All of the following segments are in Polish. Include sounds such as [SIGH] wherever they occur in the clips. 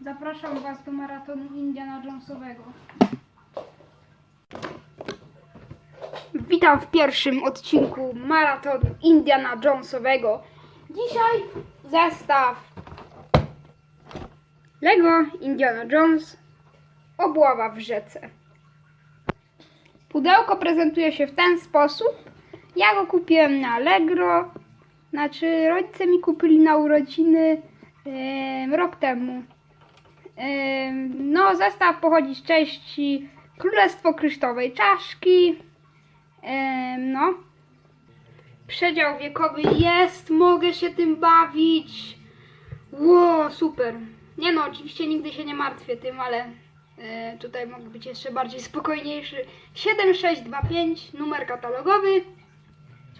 zapraszam Was do maratonu Indiana Jonesowego. Witam w pierwszym odcinku maratonu Indiana Jonesowego. Dzisiaj zestaw Lego Indiana Jones Obława w rzece. Pudełko prezentuje się w ten sposób. Ja go kupiłem na Allegro. Znaczy, rodzice mi kupili na urodziny em, rok temu. No, zestaw pochodzi z części Królestwo Kryształowej Czaszki. No. Przedział wiekowy jest, mogę się tym bawić. Ło, super. Nie no, oczywiście nigdy się nie martwię tym, ale e, tutaj mogę być jeszcze bardziej spokojniejszy. 7625, numer katalogowy.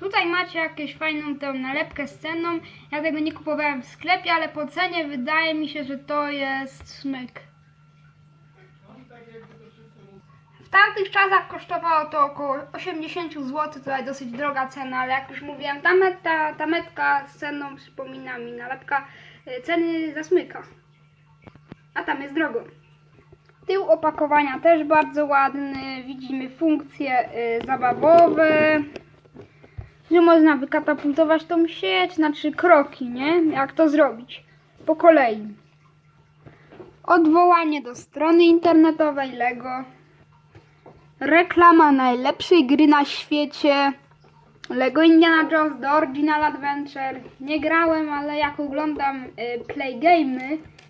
Tutaj macie jakąś fajną tę nalepkę z ceną. Ja tego nie kupowałem w sklepie, ale po cenie wydaje mi się, że to jest smyk. W tamtych czasach kosztowało to około 80 zł, to dosyć droga cena, ale jak już mówiłem, ta, meta, ta metka z ceną przypomina mi nalepka e, ceny za smyka. A tam jest drogo. Tył opakowania też bardzo ładny. Widzimy funkcje y, zabawowe. Że można wykatapultować tą sieć na trzy kroki, nie? Jak to zrobić? Po kolei. Odwołanie do strony internetowej Lego. Reklama najlepszej gry na świecie. Lego Indiana Jones The Original Adventure. Nie grałem, ale jak oglądam y,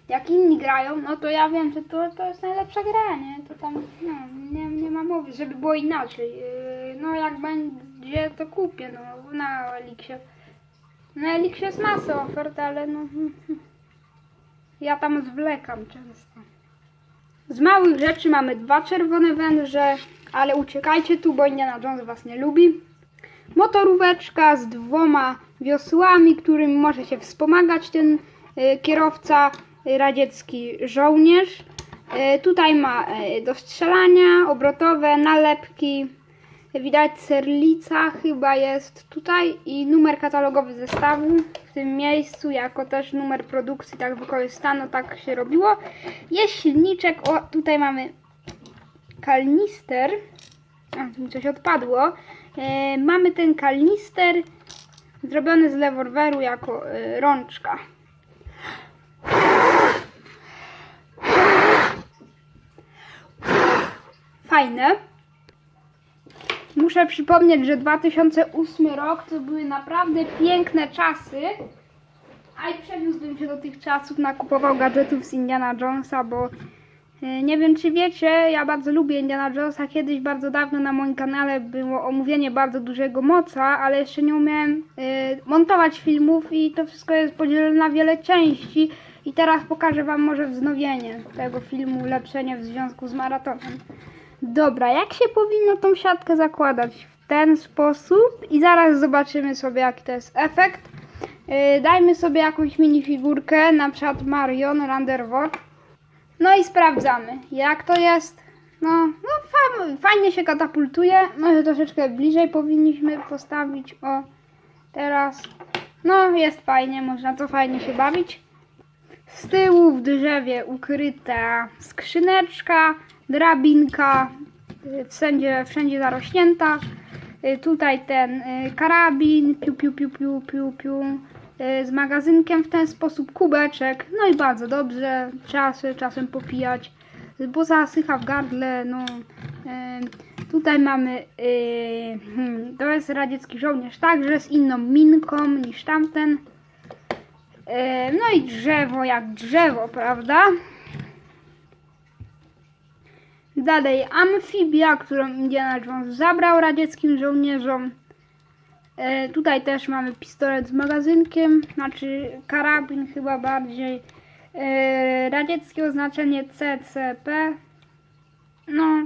jak inni grają, no to ja wiem, że to, to jest najlepsza gra, nie? To tam, no, nie, nie ma mowy, żeby było inaczej. Yy, no jak będzie, to kupię, no, na Elixie. Na Elixie jest masa ofert, ale no... [LAUGHS] Ja tam zwlekam często. Z małych rzeczy mamy dwa czerwone węże, ale uciekajcie tu, bo Indiana Jones was nie lubi. Motoróweczka z dwoma wiosłami, którym może się wspomagać ten y, kierowca, y, radziecki żołnierz. Y, tutaj ma y, do strzelania, obrotowe, nalepki. Widać serlica chyba jest tutaj i numer katalogowy zestawu w tym miejscu, jako też numer produkcji, tak wykorzystano, tak się robiło. Jest silniczek, o tutaj mamy kalnister. A, mi coś odpadło. E, mamy ten kalnister zrobiony z rewolweru jako e, rączka. Fajne. Muszę przypomnieć, że 2008 rok to były naprawdę piękne czasy. A i przeniósłbym się do tych czasów, nakupował gadżetów z Indiana Jonesa, bo e, nie wiem czy wiecie, ja bardzo lubię Indiana Jonesa. Kiedyś bardzo dawno na moim kanale było omówienie bardzo dużego moca, ale jeszcze nie umiałem e, montować filmów i to wszystko jest podzielone na wiele części. I teraz pokażę Wam może wznowienie tego filmu, ulepszenie w związku z maratonem. Dobra, jak się powinno tą siatkę zakładać? W ten sposób i zaraz zobaczymy sobie jaki to jest efekt. Yy, dajmy sobie jakąś minifigurkę, na przykład Marion Randerwort. No i sprawdzamy, jak to jest. No, no fa- fajnie się katapultuje. Może troszeczkę bliżej powinniśmy postawić. O, teraz. No, jest fajnie, można to fajnie się bawić. Z tyłu w drzewie ukryta skrzyneczka, drabinka, y, wszędzie, wszędzie zarośnięta. Y, Tutaj ten y, karabin, piu, piu, piu, piu, piu, piu, z magazynkiem w ten sposób, kubeczek. No i bardzo dobrze, sobie czasem popijać, bo zasycha w gardle, no. Tutaj mamy, hmm, to jest radziecki żołnierz, także z inną minką niż tamten. No i drzewo jak drzewo, prawda? Dalej amfibia, którą Indiana Jones zabrał radzieckim żołnierzom. E, Tutaj też mamy pistolet z magazynkiem, znaczy karabin chyba bardziej. E, Radzieckie oznaczenie CCP. No,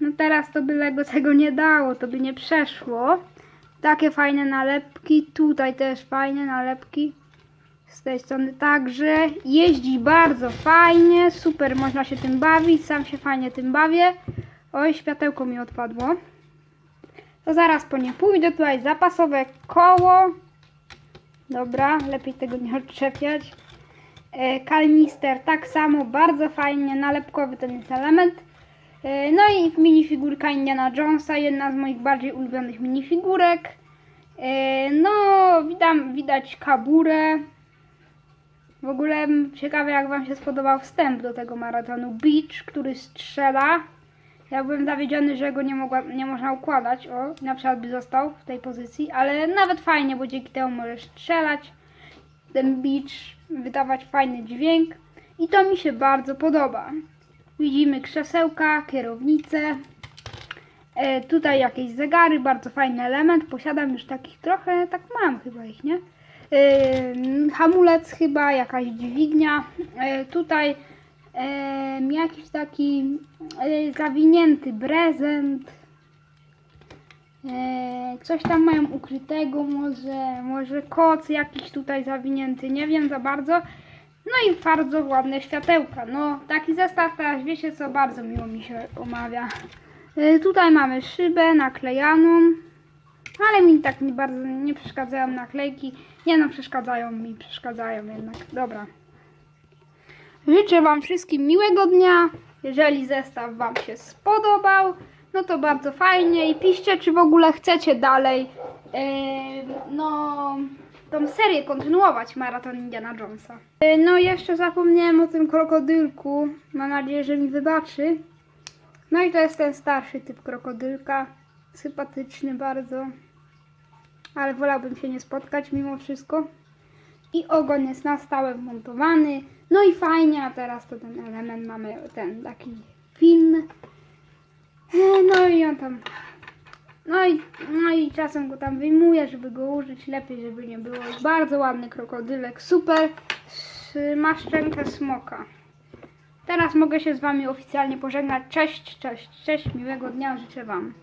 no teraz to by Lego tego nie dało, to by nie przeszło. Takie fajne nalepki. Tutaj też fajne nalepki. Z tej strony także. Jeździ bardzo fajnie. Super, można się tym bawić. Sam się fajnie tym bawię. Oj, światełko mi odpadło. To zaraz po nie pójdę. Tutaj zapasowe koło. Dobra, lepiej tego nie odczepiać. E, Kalnister tak samo, bardzo fajnie, nalepkowy ten jest element. E, No i minifigurka Indiana Jonesa, jedna z moich bardziej ulubionych minifigurek. E, No, widam, widać kaburę. W ogóle ciekawe jak Wam się spodobał wstęp do tego maratonu. Beach, który strzela. Ja byłem zawiedziony, że go nie, mogła, nie można układać. O, na przykład by został w tej pozycji, ale nawet fajnie, bo dzięki temu możesz strzelać. Ten beach wydawać fajny dźwięk. I to mi się bardzo podoba. Widzimy krzesełka, kierownicę. E, tutaj jakieś zegary, bardzo fajny element. Posiadam już takich trochę, tak mam chyba ich, nie? Hamulec chyba, jakaś dźwignia. E, tutaj jakiś taki e, zawinięty prezent. E, coś tam mają ukrytego, może, może koc jakiś tutaj zawinięty, nie wiem za bardzo. No i bardzo ładne światełka. No, taki zestaw teraz wiecie co, bardzo miło mi się omawia. Tutaj mamy szybę naklejaną, ale mi tak nie bardzo nie przeszkadzają naklejki. Nie no, przeszkadzają mi, przeszkadzają jednak. Dobra. Życzę Wam wszystkim miłego dnia. Jeżeli zestaw Wam się spodobał, no to bardzo fajnie i piszcie, czy w ogóle chcecie dalej e, no, tą serię kontynuować Maraton Indiana Jonesa. E, No jeszcze zapomniałem o tym krokodylku. Mam nadzieję, że mi wybaczy. No i to jest ten starszy typ krokodylka. Sympatyczny bardzo. Ale wolałbym się nie spotkać mimo wszystko. I ogon jest na stałe wmontowany. No i fajnie, a teraz to ten element mamy ten taki fin. E, No i on tam. No i, no i czasem go tam wyjmuję, żeby go użyć lepiej, żeby nie było. Bardzo ładny krokodylek, super. Ma szczękę smoka. Teraz mogę się z Wami oficjalnie pożegnać. Cześć, cześć, cześć, miłego dnia życzę Wam.